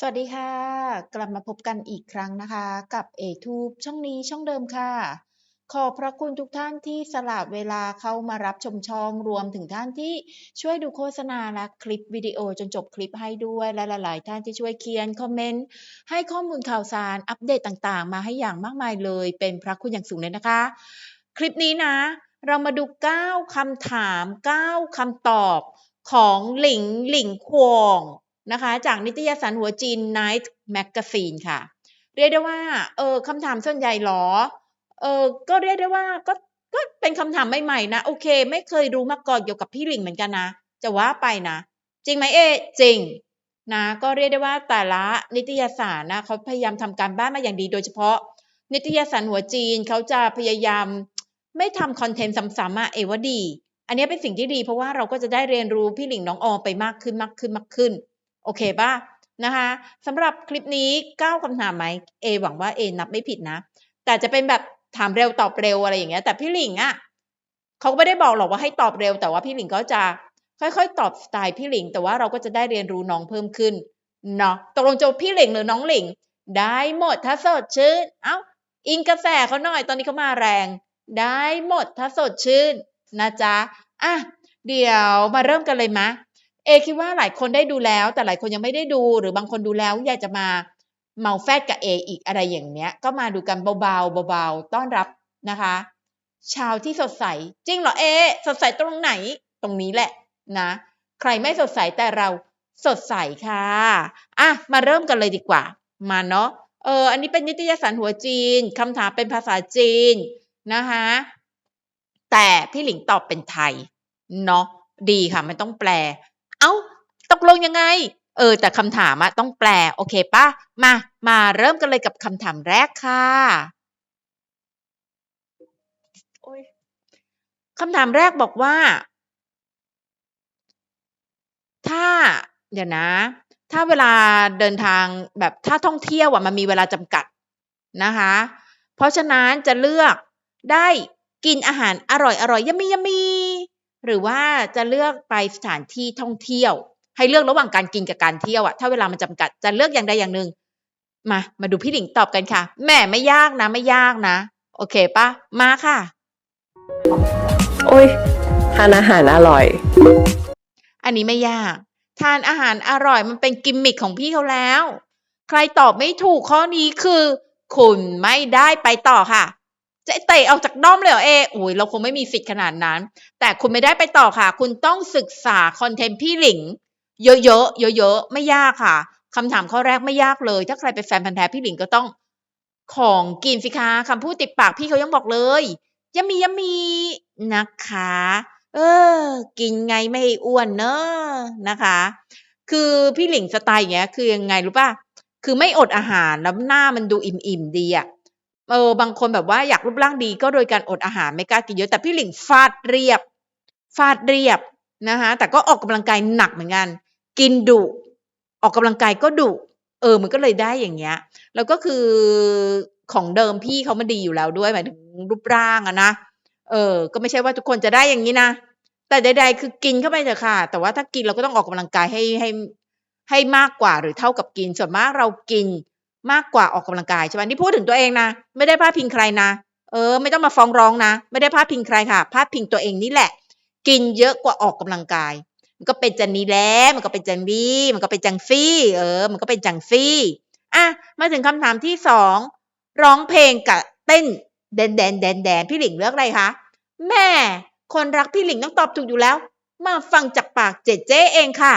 สวัสดีค่ะ กลับมาพบกันอีกครั้งนะคะ กับ A-Tube ช่องนี้ช่องเดิมค่ะ ขอบพระคุณทุกท่านที่สละเวลาเข้ามารับชมช่องรวมถึงท่านที่ช่วยดูโฆษณาและคลิปวิดีโอจนจบคลิปให้ด้วยและหลาย ๆ ท่านที่ช่วยเขียนคอมเมนต์ให้ข้อมูลข่าวสารอัปเดตต่าง ๆ มาให้อย่างมากมายเลย เป็นพระคุณอย่างสูงเลยนะคะ คลิปนี้นะ เรามาดู 9คำถาม 9คำตอบของหลิงหลิงควง นะคะ จากนิตยสารหัวจีน Night Magazine ค่ะ เรียกได้ว่าเออคำถามส่วนใหญ่หรอเออก็เรียกได้ว่าก็ก็เป็นคำถามใหม่ๆนะ โอเค ไม่เคยรู้มาก่อนเกี่ยวกับพี่หลิงเหมือนกันนะ จะว่าไปนะ จริงไหมเอจริงนะก็เรียกได้ว่าแต่ละนิตยสารนะเขาพยายามทำการบ้านมาอย่างดีโดยเฉพาะ นิตยสารหัวจีนเขาจะพยายามไม่ทำคอนเทนต์ซ้ำๆอะเอว่าดี อันนี้เป็นสิ่งที่ดีเพราะว่าเราก็จะได้เรียนรู้พี่หลิงน้องออมไปมากขึ้นมากขึ้นมากขึ้น โอเคเปล่า?นะคะสำหรับคลิปนี้ 9คำถามไหมเอหวังว่าเอนับไม่ผิดนะ แต่จะเป็นแบบถามเร็วตอบเร็วอะไรอย่างเงี้ย แต่พี่หลิงอะเขาก็ไม่ได้บอกหรอกว่าให้ตอบเร็ว แต่ว่าพี่หลิงก็จะค่อยๆ ตอบสไตล์พี่หลิง แต่ว่าเราก็จะได้เรียนรู้น้องเพิ่มขึ้นเนาะตกลงจะพี่หลิงหรือน้องหลิง ได้หมดถ้าสดชื่นอ้าวอิงกระแสเขาหน่อยตอนนี้เขามาแรง ได้หมดถ้าสดชื่นนะจ๊ะอะเดี๋ยวมาเริ่มกันเลยไหม เอคิดว่าหลายคนได้ดูแล้ว แต่หลายคนยังไม่ได้ดู หรือบางคนดูแล้วอยากจะมาเมาแฟดกับเออีกอะไรอย่างเงี้ย ก็มาดูกันเบาๆเบาๆต้อนรับนะคะเช้าที่สดใส จริงเหรอเอ สดใสตรงไหน?ตรงนี้แหละนะ ใครไม่สดใสแต่เราสดใสค่ะอะมาเริ่มกันเลยดีกว่า มาเนาะเออ อันนี้เป็นนิตยสารหัวจีนคำถามเป็นภาษาจีนนะคะแต่พี่หลิงตอบเป็นไทยเนาะดีค่ะไม่ต้องแปล อ้าวตกลงยังไง?เออ แต่คำถามอะต้องแปล โอเคเปล่า?มา มาเริ่มกันเลยกับคำถามแรกค่ะโอ๊ยคำถามแรกบอกว่า ถ้า เดี๋ยวนะ ถ้าเวลาเดินทางแบบถ้าท่องเที่ยวอะมันมีเวลาจำกัดนะคะ เพราะฉะนั้นจะเลือกได้กินอาหารอร่อยๆ yummy ๆ หรือว่าจะเลือกไปสถานที่ท่องเที่ยว ให้เลือกระหว่างการกินกับการเที่ยวอะถ้าเวลามันจำกัดจะเลือกอย่างใดอย่างหนึ่งมา มาดูพี่หลิงตอบกันค่ะแหมไม่ยากนะ ไม่ยากนะ โอเคเปล่า?มาค่ะ โอ๊ยทานอาหารอร่อย อันนี้ไม่ยาก ทานอาหารอร่อยมันเป็น gimmick ของพี่เขาแล้ว ใครตอบไม่ถูกข้อนี้คือ คุณไม่ได้ไปต่อค่ะ จะเตะออกจากด้อมเลยเหรอเอโอ๊ยเราคงไม่มีสิทธิ์ขนาดนั้น แต่คุณไม่ได้ไปต่อค่ะ คุณต้องศึกษาคอนเทนต์พี่หลิง เยอะๆเยอะๆไม่ยากค่ะคำถามข้อแรกไม่ยากเลย ถ้าใครเป็นแฟนพันธ์แท้พี่หลิงก็ต้องของกินสิคะคำพูดติดปากพี่เขายังบอกเลย yummy yummy นะคะ เออ กินไงไม่ให้อ้วนเนาะนะคะ คือพี่หลิงสไตล์อย่างเงี้ย คือยังไงรู้เปล่า?คือไม่อดอาหารแล้วหน้ามันดูอิ่มๆดีอะ เออบางคนแบบว่าอยากรูปร่างดีก็โดยการอดอาหารไม่กล้ากินเยอะแต่พี่หลิงฟาดเรียบ ฟาดเรียบนะคะแต่ก็ออกกำลังกายหนักเหมือนกัน กินดุ ออกกำลังกายก็ดุเออ มันก็เลยได้อย่างเงี้ย แล้วก็คือของเดิมพี่เขามันดีอยู่แล้วด้วยหมายถึงรูปร่างอะนะ เออ ก็ไม่ใช่ว่าทุกคนจะได้อย่างงี้นะ แต่ใดๆคือกินเข้าไปเถอะค่ะ แต่ว่าถ้ากินเราก็ต้องออกกำลังกายให้ให้ให้มากกว่าหรือเท่ากับกิน ส่วนมากเรากิน มากกว่าออกกำลังกายใช่ไหมนี่พูดถึงตัวเองนะ ไม่ได้พาดพิงใครนะ เออ ไม่ต้องมาฟ้องร้องนะ ไม่ได้พาดพิงใครค่ะพาดพิงตัวเองนี่แหละ กินเยอะกว่าออกกำลังกาย มันก็เป็นจันนี้แหละมันก็เป็นจั่งนี้มันก็เป็นจังซี้เออ มันก็เป็นจังซี้อะมาถึงคำถามที่2ร้องเพลงกับเต้นแดนๆๆๆพี่หลิงเลือกอะไรคะ?แหมคนรักพี่หลิงต้องตอบถูกอยู่แล้ว มาฟังจากปากเจเจเองค่ะ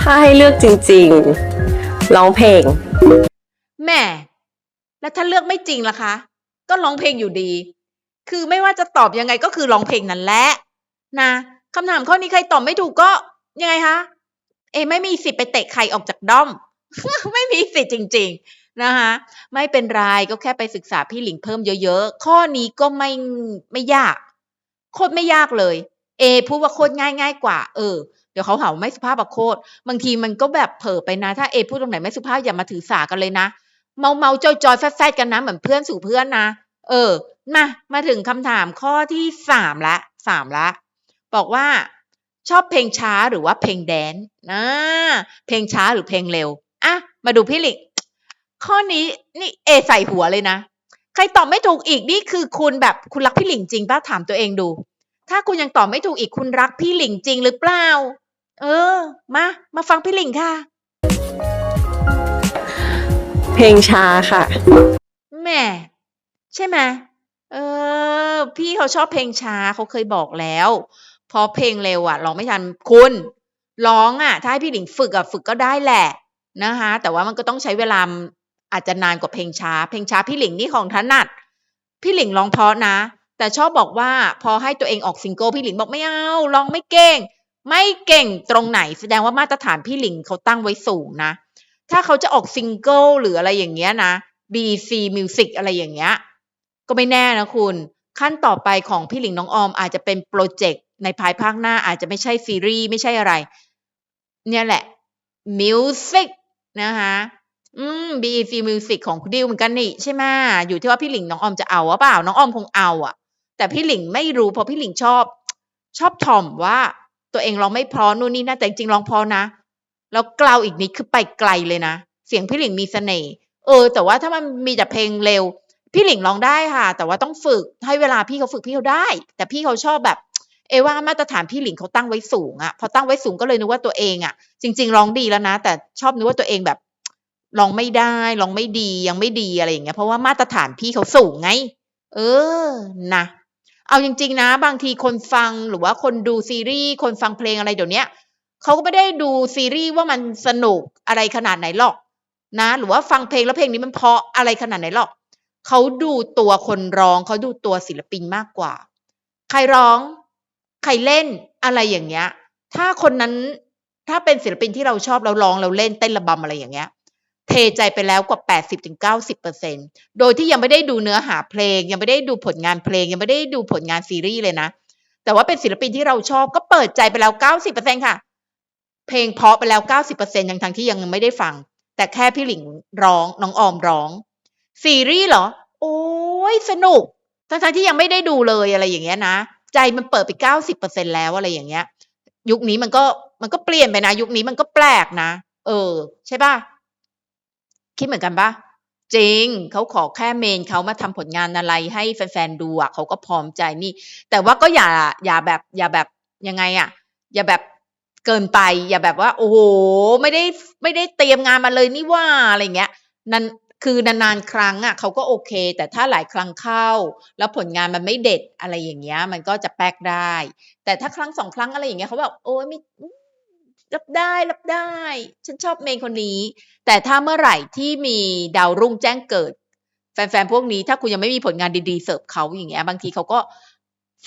ถ้าให้เลือกจริงๆ ร้องเพลง แหมแล้วถ้าเลือกไม่จริงล่ะคะ?ก็ร้องเพลงอยู่ดี คือไม่ว่าจะตอบยังไงก็คือร้องเพลงนั่นแหละ นะคำถามข้อนี้ใครตอบไม่ถูกก็ยังไงคะ?เอไม่มีสิทธิ์ไปเตะใครออกจากด้อม ไม่มีสิทธิ์จริง ๆ นะคะไม่เป็นไรก็แค่ไปศึกษาพี่หลิงเพิ่มเยอะๆ ข้อนี้ก็ไม่ไม่ยาก โคตรไม่ยากเลย เอพูดว่าโคตรง่ายง่ายกว่า เออ ดี๋ยวเขาหาว่าไม่สุภาพอะโคตรบางทีมันก็แบบเผลอไปนะ ถ้าเอพูดตรงไหนไม่สุภาพอย่ามาถือสากันเลยนะ เมาๆจอยๆแฟดๆกันนะ เหมือนเพื่อนสู่เพื่อนนะ เออ มา มาถึงคำถามข้อที่3แล้ว3แล้วบอกว่าชอบเพลงช้าหรือว่าเพลงแดนซ์นะเพลงช้าหรือเพลงเร็วอะมาดูพี่หลิงข้อนี้นี่เอใส่หัวเลยนะ ใครตอบไม่ถูกอีกนี่คือคุณแบบคุณรักพี่หลิงจริงป่ะถามตัวเองดู ถ้าคุณยังตอบไม่ถูกอีกคุณรักพี่หลิงจริงหรือเปล่า เออ มา มาฟังพี่หลิงค่ะ เพลงช้าค่ะ แหม่ใช่ไหมเออ พี่เขาชอบเพลงช้าเขาเคยบอกแล้วเพราะเพลงเร็วอะร้องไม่ทันคุณร้องอะถ้าให้พี่หลิงฝึกอะฝึกก็ได้แหละนะคะ แต่ว่ามันก็ต้องใช้เวลาอาจจะนานกว่าเพลงช้า เพลงช้าพี่หลิงนี่ของถนัด พี่หลิงร้องเพราะนะ แต่ชอบบอกว่าพอให้ตัวเองออกซิงเกิลพี่หลิงบอกไม่เอาร้องไม่เก่ง ไม่เก่งตรงไหนแสดงว่ามาตรฐานพี่หลิงเขาตั้งไว้สูงนะ ถ้าเขาจะออกซิงเกิลหรืออะไรอย่างเงี้ยนะ BC Music อะไรอย่างเงี้ยก็ไม่แน่นะคุณ ขั้นต่อไปของพี่หลิงน้องออมอาจจะเป็นโปรเจกต์ในภายภาคหน้าอาจจะไม่ใช่ซีรีส์ไม่ใช่อะไร เนี่ยแหละ Music นะคะอืม BEC Music ของคุณดิวเหมือนกันนี่ใช่ไหมอยู่ที่ว่าพี่หลิงน้องออมจะเอาหรือเปล่า น้องออมคงเอาอะแต่พี่หลิงไม่รู้เพราะพี่หลิงชอบ ชอบถ่อมว่า ตัวเองร้องไม่เพราะนู่นนี่นะแต่จริงร้องเพราะนะแล้วกล่าวอีกนิดคือไปไกลเลยนะ เสียงพี่หลิงมีเสน่ห์เออ แต่ว่าถ้ามันมีแต่เพลงเร็ว พี่หลิงร้องได้ค่ะ แต่ว่าต้องฝึกให้เวลาพี่เขาฝึกพี่เขาได้ แต่พี่เขาชอบแบบ เอว่ามาตรฐานพี่หลิงเขาตั้งไว้สูงอะพอตั้งไว้สูงก็เลยนึกว่าตัวเองอะจริง ๆ ร้องดีแล้วนะ แต่ชอบนึกว่าตัวเองแบบร้องไม่ได้ร้องไม่ดียังไม่ดีอะไรอย่างเงี้ยเพราะว่ามาตรฐานพี่เขาสูงไง เออนะ เอาจริง ๆ นะ บางทีคนฟังหรือว่าคนดูซีรีส์คนฟังเพลงอะไรเดี๋ยวเนี้ยเขาก็ไม่ได้ดูซีรีส์ว่ามันสนุกอะไรขนาดไหนหรอก นะ หรือว่าฟังเพลงแล้วเพลงนี้มันเพราะอะไรขนาดไหนหรอกเขาดูตัวคนร้องเขาดูตัวศิลปินมากกว่า ใครร้อง ใครเล่นอะไรอย่างเงี้ย ถ้าคนนั้นถ้าเป็นศิลปินที่เราชอบเราร้องเราเล่นเต้นระบำอะไรอย่างเงี้ย เทใจไปแล้วกว่า 80ถึง90เปอร์เซ็นโดยที่ยังไม่ได้ดูเนื้อหาเพลง ยังไม่ได้ดูผลงานเพลง ยังไม่ได้ดูผลงานซีรีส์เลยนะ แต่ว่าเป็นศิลปินที่เราชอบก็เปิดใจไปแล้ว 90เปอร์เซ็นค่ะ เพลงเพาะไปแล้ว 90เปอร์เซ็นยังทั้งที่ยังไม่ได้ฟัง แต่แค่พี่หลิงร้องน้องออมร้อง ซีรีส์เหรอ โอ้ยสนุก ทั้งๆที่ยังไม่ได้ดูเลยอะไรอย่างเงี้ยนะ ใจมันเปิดไป 90เปอร์เซ็นแล้วอะไรอย่างเงี้ย ยุคนี้มันก็มันก็เปลี่ยนไปนะ ยุคนี้มันก็แปลกนะ เออ ใช่ป่ะ คิดเหมือนกันปะจริงเขาขอแค่เมนเขามาทำผลงานอะไรให้แฟนๆดูอะเขาก็พร้อมใจนี่ แต่ว่าก็อย่าอย่าแบบอย่าแบบยังไงอะ อย่าแบบเกินไป อย่าแบบว่า โอ้โหไม่ได้ไม่ได้เตรียมงานมาเลยนี่ว่าอะไรเงี้ยนั่นคือนานๆครั้งอะเขาก็โอเค แต่ถ้าหลายครั้งเข้า แล้วผลงานมันไม่เด็ดอะไรอย่างเงี้ย มันก็จะแป๊กได้ แต่ถ้าครั้งสองครั้งอะไรอย่างเงี้ยเขาแบบโอ้ยไม่ รับได้รับได้ ฉันชอบเมนคนนี้ แต่ถ้าเมื่อไหร่ที่มีดาวรุ่งแจ้งเกิด แฟนๆพวกนี้ถ้าคุณยังไม่มีผลงานดีๆเสิร์ฟเขาอย่างเงี้ยบางทีเขาก็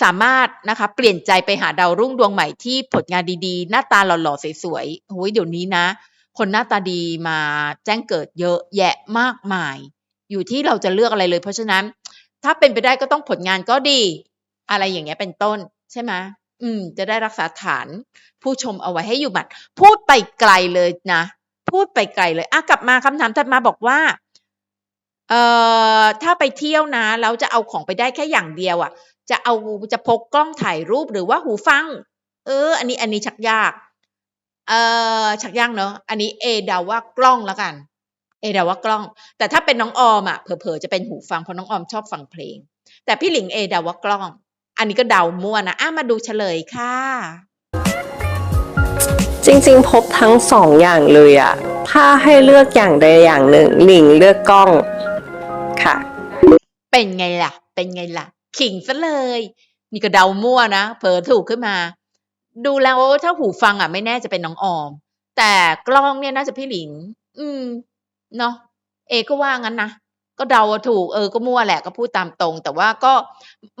สามารถนะคะ เปลี่ยนใจไปหาดาวรุ่งดวงใหม่ที่ผลงานดีๆ หน้าตาหล่อๆสวยๆโอ้ยเดี๋ยวนี้นะ คนหน้าตาดีมาแจ้งเกิดเยอะแยะมากมาย อยู่ที่เราจะเลือกอะไรเลย เพราะฉะนั้น ถ้าเป็นไปได้ก็ต้องผลงานก็ดี อะไรอย่างเงี้ยเป็นต้นใช่ไหม อืม จะได้รักษาฐาน ผู้ชมเอาไว้ให้อยู่หมัด พูดไปไกลเลยนะ พูดไปไกลเลยอะกลับมาคำถามถัดมาบอกว่า เอ่อถ้าไปเที่ยวนะแล้วจะเอาของไปได้แค่อย่างเดียวอะ จะเอาจะพกกล้องถ่ายรูปหรือว่าหูฟัง เออ อันนี้อันนี้ชักยากเอ่อชักยากเนอะอันนี้เอเดาว่ากล้องแล้วกัน เอเดาว่ากล้อง แต่ถ้าเป็นน้องออมอะเผลอๆจะเป็นหูฟังเพราะน้องออมชอบฟังเพลง แต่พี่หลิงเอเดาว่ากล้อง อันนี้ก็เดามั่วนะอะมาดูเฉลยค่ะ จริงๆ พบทั้งสองอย่างเลยอะถ้าให้เลือกอย่างใดอย่างหนึ่งหลิงเลือกกล้องค่ะ เป็นไงล่ะ เป็นไงล่ะ ขิงซะเลย นี่ก็เดามั่วนะเผลอถูกขึ้นมา ดูแล้วถ้าหูฟังอะไม่แน่จะเป็นน้องออม แต่กล้องเนี่ยน่าจะพี่หลิง อืม เนาะเอก็ว่างั้นนะ ก็เดาถูกเออก็มั่วแหละก็พูดตามตรง แต่ว่าก็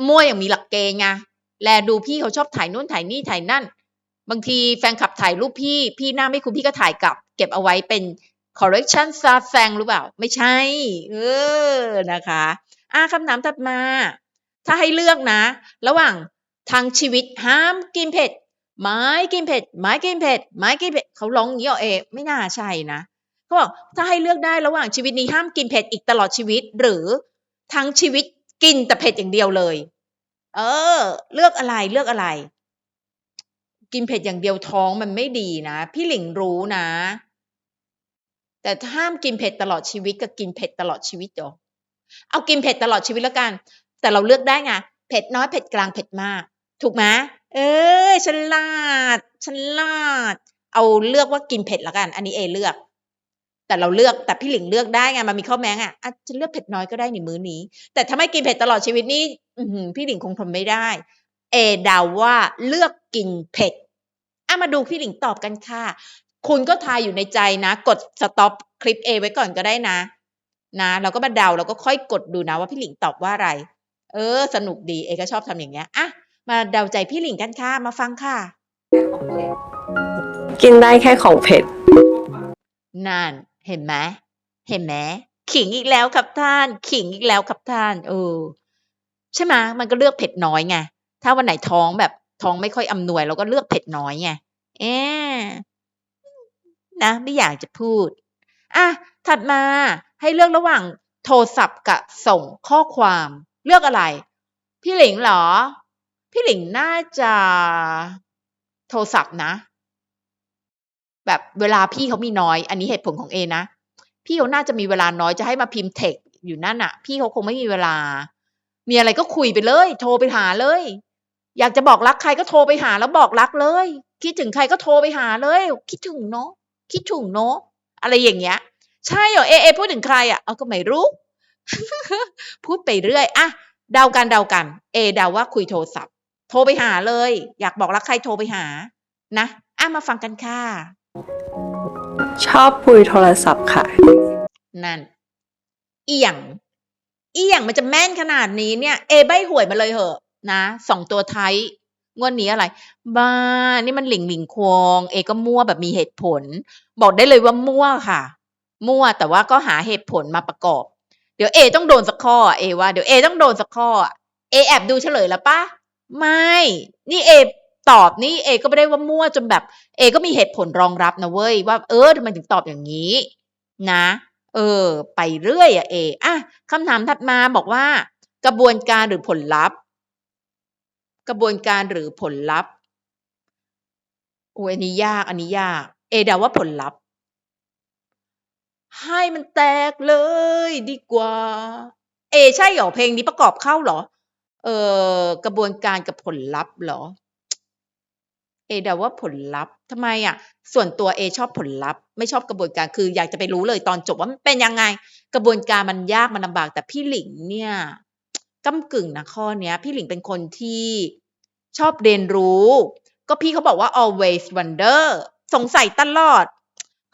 มั่วอย่างมีหลักเกณฑ์ไงแลดูพี่เขาชอบถ่ายนู่นถ่ายนี่ถ่ายนั่น บางทีแฟนคลับถ่ายรูปพี่ พี่หน้าไม่คุ้มพี่ก็ถ่ายกลับ เก็บเอาไว้เป็น correction ซาแซงหรือเปล่า ไม่ใช่ เออนะคะอ่าคำถามถัดมา ถ้าให้เลือกนะ ระหว่างทางชีวิตห้ามกินเผ็ดไม่กินเผ็ดไม่กินเผ็ดไม่กินเผ็ดเขาร้องอย่างนี้เหรอเอไม่น่าใช่นะ เขาบอกถ้าให้เลือกได้ระหว่างชีวิตนี้ห้ามกินเผ็ดอีกตลอดชีวิต หรือทั้งชีวิตกินแต่เผ็ดอย่างเดียวเลย เออ เลือกอะไรเลือกอะไร กินเผ็ดอย่างเดียวท้องมันไม่ดีนะ พี่หลิงรู้นะ แต่ห้ามกินเผ็ดตลอดชีวิตกับกินเผ็ดตลอดชีวิตเหรอเอากินเผ็ดตลอดชีวิตแล้วกัน แต่เราเลือกได้ไงเผ็ดน้อยเผ็ดกลางเผ็ดมาก ถูกไหมเออฉลาดฉลาด เอาเลือกว่ากินเผ็ดแล้วกัน อันนี้เอเลือก แต่เราเลือกแต่พี่หลิงเลือกได้ไงมันมีข้อแม้อะอาจจะเลือกเผ็ดน้อยก็ได้ในมื้อนี้ แต่ถ้าไม่กินเผ็ดตลอดชีวิตนี่อื้อหือพี่หลิงคงทนไม่ได้ เอเดาว่าเลือกกินเผ็ดอะมาดูพี่หลิงตอบกันค่ะ คุณก็ทายอยู่ในใจนะ กดสต็อปคลิป A ไว้ก่อนก็ได้นะ นะเราก็มาเดาเราก็ค่อยกดดูนะว่าพี่หลิงตอบว่าอะไร เออ สนุกดีเอก็ชอบทำอย่างเงี้ยอะมาเดาใจพี่หลิงกันค่ะมาฟังค่ะ กินได้แค่ของเผ็ดนั่น เห็นไหมเห็นไหมขิงอีกแล้วครับท่าน ขิงอีกแล้วครับท่านเออใช่ไหมมันก็เลือกเผ็ดน้อยไงถ้าวันไหนท้องแบบท้องไม่ค่อยอำนวยเราก็เลือกเผ็ดน้อยไงเอ๊นะไม่อยากจะพูดอะถัดมาให้เลือกระหว่างโทรศัพท์กับส่งข้อความ เลือกอะไร พี่หลิงเหรอ พี่หลิงน่าจะโทรศัพท์นะ แบบเวลาพี่เขามีน้อย อันนี้เหตุผลของเอนะ พี่เขาน่าจะมีเวลาน้อยจะให้มาพิมพ์เทคอยู่นั่นน่ะพี่เขาคงไม่มีเวลา มีอะไรก็คุยไปเลย โทรไปหาเลย อยากจะบอกรักใครก็โทรไปหาแล้วบอกรักเลย คิดถึงใครก็โทรไปหาเลย คิดถึงเนาะคิดถึงเนาะอะไรอย่างเงี้ย ใช่เหรอเอเอพูดถึงใครอะเอาก็ไม่รู้ พูดไปเรื่อยอะเดากันเดากัน เอเดาว่าคุยโทรศัพท์ โทรไปหาเลย อยากบอกรักใครโทรไปหา นะอะมาฟังกันค่ะ ชอบคุยโทรศัพท์ค่ะ นั่นเอียงเอียงมันจะแม่นขนาดนี้เนี่ย เอใบหวยมาเลยเหอะ นะสองตัวไทยงวดนี้อะไร บ้า นี่มันหลิงหลิงควง เอก็มั่วแบบมีเหตุผล บอกได้เลยว่ามั่วค่ะ มั่วแต่ว่าก็หาเหตุผลมาประกอบ เดี๋ยวเอต้องโดนสักข้อเอว่าเดี๋ยวเอต้องโดนสักข้อเอแอบดูเฉลยแล้วปะไม่ นี่เอ ตอบนี่เอก็ไม่ได้ว่ามั่วจนแบบเอก็มีเหตุผลรองรับนะเว้ยว่าเออทำไมถึงตอบอย่างนี้ นะ เออ ไปเรื่อยอะเออะคำถามถัดมาบอกว่า กระบวนการหรือผลลัพธ์ กระบวนการหรือผลลัพธ์โอ้ยอันนี้ยากอันนี้ยาก เอเดาว่าผลลัพธ์ ให้มันแตกเลยดีกว่า เอ ใช่เหรอเพลงนี้ประกอบเข้าเหรอ เออกระบวนการกับผลลัพธ์เหรอ เอเดาว่าผลลัพธ์ทำไมอะ ส่วนตัวเอชอบผลลัพธ์ไม่ชอบกระบวนการคือ อยากจะไปรู้เลยตอนจบว่ามันเป็นยังไง กระบวนการมันยากมันลำบาก แต่พี่หลิงเนี่ยก้ากึ่งนะข้อเนี้ย พี่หลิงเป็นคนที่ชอบเรียนรู้ ก็พี่เขาบอกว่า always wonder สงสัยตลอด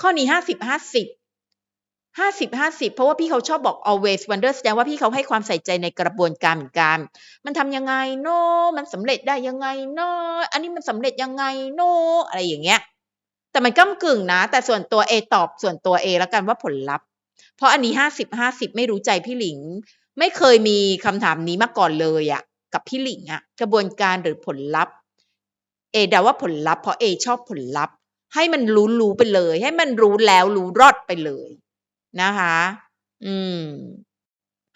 ข้อนี้ห้าสิบห้าสิบ ห้าสิบห้าสิบเพราะว่าพี่เขาชอบบอก always wonder แสดงว่าพี่เขาให้ความใส่ใจในกระบวนการเหมือนกัน มันทำยังไงโนมันสำเร็จได้ยังไงโนอันนี้มันสำเร็จยังไงโนอะไรอย่างเงี้ย แต่มันก้ากึ่งนะ แต่ส่วนตัวเอตอบส่วนตัวเอแล้วกันว่าผลลัพธ์ เพราะอันนี้ห้าสิบห้าสิบไม่รู้ใจพี่หลิง ไม่เคยมีคำถามนี้มาก่อนเลยอะกับพี่หลิงอะกระบวนการหรือผลลัพธ์เอเดาว่าผลลัพธ์เพราะเอชอบผลลัพธ์ ให้มันรู้รู้ไปเลย ให้มันรู้แล้วรู้รอดไปเลย นะคะ อืม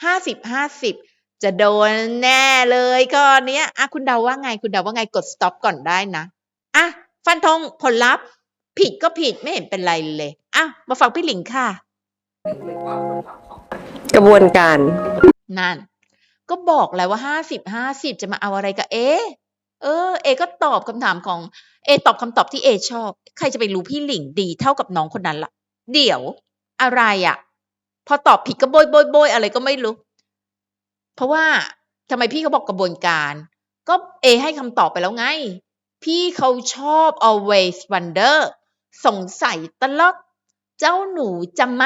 ห้าสิบห้าสิบจะโดนแน่เลยข้อเนี้ยอะคุณเดาว่าไง คุณเดาว่าไงกด stop ก่อนได้นะอะฟันธงผลลัพธ์ ผิดก็ผิดไม่เห็นเป็นไรเลยอะมาฟังพี่หลิงค่ะ กระบวนการ นั่น ก็บอกแล้วว่าห้าสิบห้าสิบจะมาเอาอะไรกับเอ เออ เอ ก็ตอบคำถามของเอตอบคำตอบที่เอชอบ ใครจะไปรู้พี่หลิงดีเท่ากับน้องคนนั้นละ่ะ เดี๋ยว อะไรอะ่ะ พอตอบผิดก็โบยโบยโบยอะไรก็ไม่รู้ เพราะว่าทำไมพี่เขาบอกกระบวนการ ก็เอให้คำตอบไปแล้วไง พี่เขาชอบ always wonder สงสัยตลอดเจ้าหนูจำไหม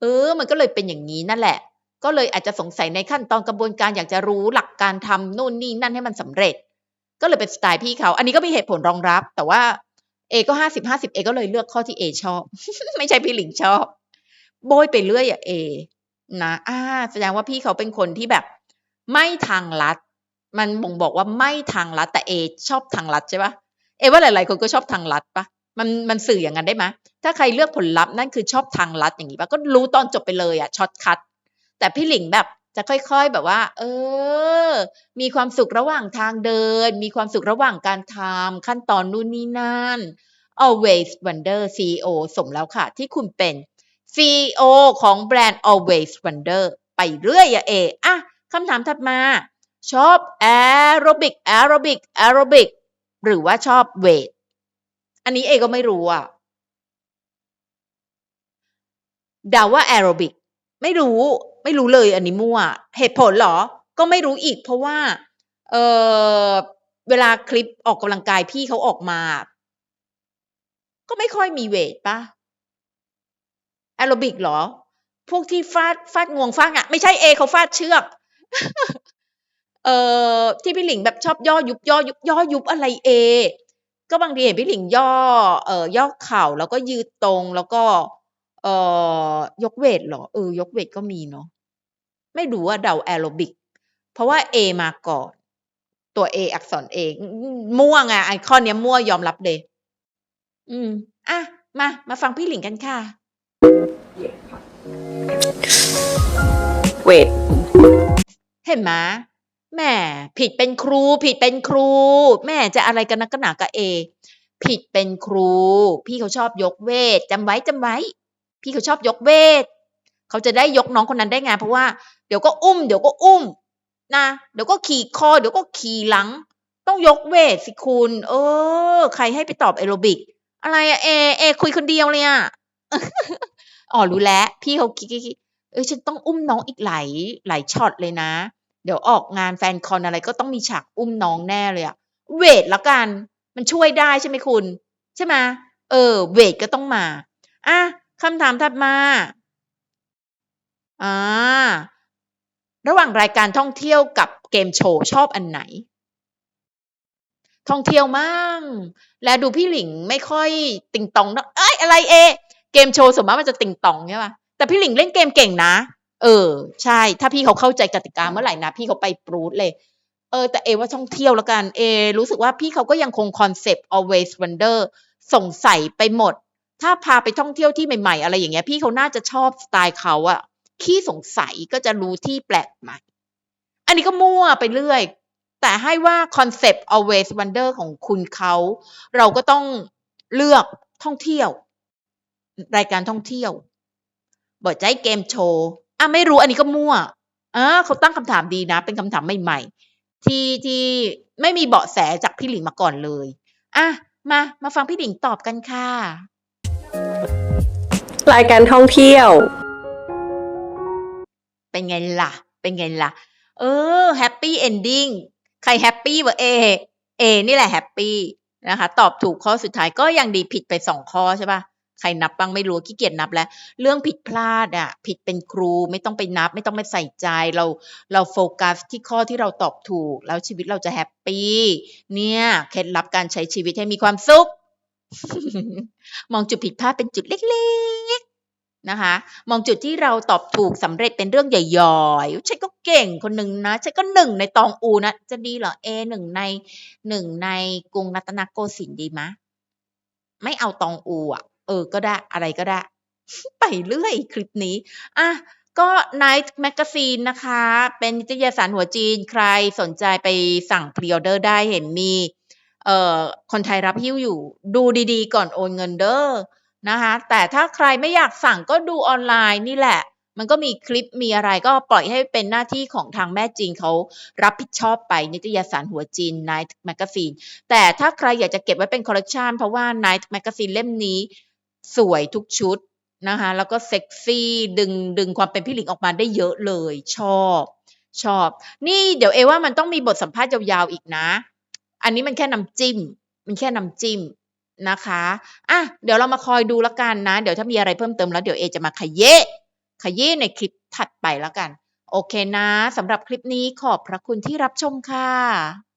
เออ มันก็เลยเป็นอย่างนี้นั่นแหละ ก็เลยอาจจะสงสัยในขั้นตอนกระบวนการอยากจะรู้หลักการทำนู่นนี่นั่นให้มันสำเร็จ ก็เลยเป็นสไตล์พี่เขา อันนี้ก็มีเหตุผลรองรับ แต่ว่าเอก็ห้าสิบห้าสิบเอก็เลยเลือกข้อที่เอชอบ ไม่ใช่พี่หลิงชอบ โบยไปเรื่อยอะเอนะอ่าแสดงว่าพี่เขาเป็นคนที่แบบ ไม่ทางลัด มันบ่งบอกว่าไม่ทางลัดแต่เอชอบทางลัดใช่ปะเอว่าหลาย ๆ คนก็ชอบทางลัดปะมันมันสื่ออย่างนั้นได้ไหมถ้าใครเลือกผลลัพธ์นั่นคือชอบทางลัดอย่างนี้ปะก็รู้ตอนจบไปเลยอะช็อตคัทแต่พี่หลิงแบบจะค่อยๆแบบว่า เออ มีความสุขระหว่างทางเดิน มีความสุขระหว่างการทำขั้นตอนนู่นนี่นั่น always wonder CEO สมแล้วค่ะ ที่คุณเป็น CEO ของแบรนด์ always wonder ไปเรื่อยอะเออะคำถามถัดมา ชอบ aerobic aerobic aerobic หรือว่าชอบเวท อันนี้เอก็ไม่รู้อะเดาว่าแอโรบิกไม่รู้ไม่รู้เลยอันนี้มั่ว เหตุผลเหรอ ก็ไม่รู้อีกเพราะว่า เออเวลาคลิปออกกำลังกายพี่เขาออกมา ก็ไม่ค่อยมีเวทปะ แอโรบิกเหรอ พวกที่ฟาดฟาดงวงฟาดอะไม่ใช่เอเขาฟาดเชือกเอ่อที่พี่หลิงแบบชอบย่อยุบย่อยุบย่อยุบอะไรเอ ก็บางทีเห็นพี่หลิงย่อ เอ่อย่อเข่าแล้วก็ยืดตรงแล้วก็ เอ่อยกเวทเหรอเออยกเวทก็มีเนาะไม่รู้ว่าเดาแอโรบิก เพราะว่าเอมาก่อน ตัวเออักษรเอมั่วไงไอคอนเนี้ยมั่วยอมรับเลย อืม อะ มา มาฟังพี่หลิงกันค่ะ เวทเห็นไหมแม่ผิดเป็นครู ผิดเป็นครู แม่จะอะไรกันนักหนากับเอ ผิดเป็นครู พี่เขาชอบยกเวทจำไว้จำไว้ พี่เขาชอบยกเวทเขาจะได้ยกน้องคนนั้นได้ไงเพราะว่าเดี๋ยวก็อุ้มเดี๋ยวก็อุ้มนะเดี๋ยวก็ขี่คอเดี๋ยวก็ขี่หลัง ต้องยกเวทสิคุณเออ ใครให้ไปตอบแอโรบิก อะไรอะเอเอคุยคนเดียวเลยอะ อ๋อรู้แล้วพี่เขาคิดคิดเออฉันต้องอุ้มน้องอีกหลายหลายช็อตเลยนะ เดี๋ยวออกงานแฟนคอนอะไรก็ต้องมีฉากอุ้มน้องแน่เลยอะเวทละกัน มันช่วยได้ใช่ไหมคุณ ใช่ไหมเออ เวทก็ต้องมาอะคำถามถัดมาอ่าระหว่างรายการท่องเที่ยวกับเกมโชว์ชอบอันไหน ท่องเที่ยวมั่ง และดูพี่หลิงไม่ค่อยติงตองนะเอ้ยอะไรเอ เกมโชว์สมมติมันจะติงตองใช่ปะแต่พี่หลิงเล่นเกมเก่งนะ เออ ใช่ ถ้าพี่เขาเข้าใจกติกาเมื่อไหร่นะ พี่เขาไปปรูดเลย เออ แต่เอว่าท่องเที่ยวแล้วกัน เอ รู้สึกว่าพี่เขาก็ยังคงคอนเซปต์ always wonder สงสัยไปหมด ถ้าพาไปท่องเที่ยวที่ใหม่ๆ อะไรอย่างเงี้ย พี่เขาน่าจะชอบสไตล์เขาอะขี้สงสัยก็จะรู้ที่แปลกใหม่ อันนี้ก็มั่วไปเรื่อย แต่ให้ว่าคอนเซปต์ always wonder ของคุณเขา เราก็ต้องเลือกท่องเที่ยว รายการท่องเที่ยวบอดใจเกมโชว์อะไม่รู้อันนี้ก็มั่วอ่าเขาตั้งคำถามดีนะ เป็นคำถามใหม่ๆที่ที่ไม่มีเบาะแสจากพี่หลิงมาก่อนเลยอะมามาฟังพี่หลิงตอบกันค่ะ รายการท่องเที่ยว เป็นไงล่ะ เป็นไงล่ะ เออแฮปปี้เอนดิ้งใครแฮปปี้วะเอเอนี่แหละแฮปปี้นะคะ ตอบถูกข้อสุดท้ายก็ยังดีผิดไปสองข้อใช่ปะ ใครนับบ้างไม่รู้ขี้เกียจนับแล้ว เรื่องผิดพลาดอะผิดเป็นครูไม่ต้องไปนับ ไม่ต้องไปใส่ใจเราเราโฟกัสที่ข้อที่เราตอบถูก แล้วชีวิตเราจะแฮปปี้เนี่ยเคล็ดลับการใช้ชีวิตให้มีความสุข มองจุดผิดพลาดเป็นจุดเล็กๆนะคะมองจุดที่เราตอบถูกสำเร็จเป็นเรื่องใหญ่ๆฉันก็เก่งคนหนึ่งนะฉันก็หนึ่งในตองอูนะ จะดีเหรอเอหนึ่งในหนึ่งในกรุงรัตนโกสินทร์ดีมะ ไม่เอาตองอูอะ เออก็ได้อะไรก็ได้ ไปเรื่อยคลิปนี้อะก็ Night Magazine นะคะ เป็นนิตยสารหัวจีนใครสนใจไปสั่งพรีออเดอร์ได้เห็นมีเอ่อคนไทยรับหิ้วอยู่ ดูดีๆ ก่อนโอนเงินเด้อนะคะ แต่ถ้าใครไม่อยากสั่งก็ดูออนไลน์นี่แหละ มันก็มีคลิปมีอะไรก็ปล่อยให้เป็นหน้าที่ของทางแม่จีนเขารับผิดชอบไปนิตยสารหัวจีน Night Magazine แต่ถ้าใครอยากจะเก็บไว้เป็นคอลเลกชันเพราะว่า Night Magazine เล่มนี้ สวยทุกชุดนะคะ แล้วก็เซ็กซี่ดึงดึงความเป็นพี่หลิงออกมาได้เยอะเลย ชอบ ชอบ นี่เดี๋ยวเอว่ามันต้องมีบทสัมภาษณ์ยาวๆอีกนะ อันนี้มันแค่น้ำจิ้ม มันแค่น้ำจิ้มนะคะอะเดี๋ยวเรามาคอยดูแล้วกันนะ เดี๋ยวถ้ามีอะไรเพิ่มเติมแล้วเดี๋ยวเอจะมาขยเยขยเยในคลิปถัดไปแล้วกัน โอเคนะสำหรับคลิปนี้ขอบพระคุณที่รับชมค่ะ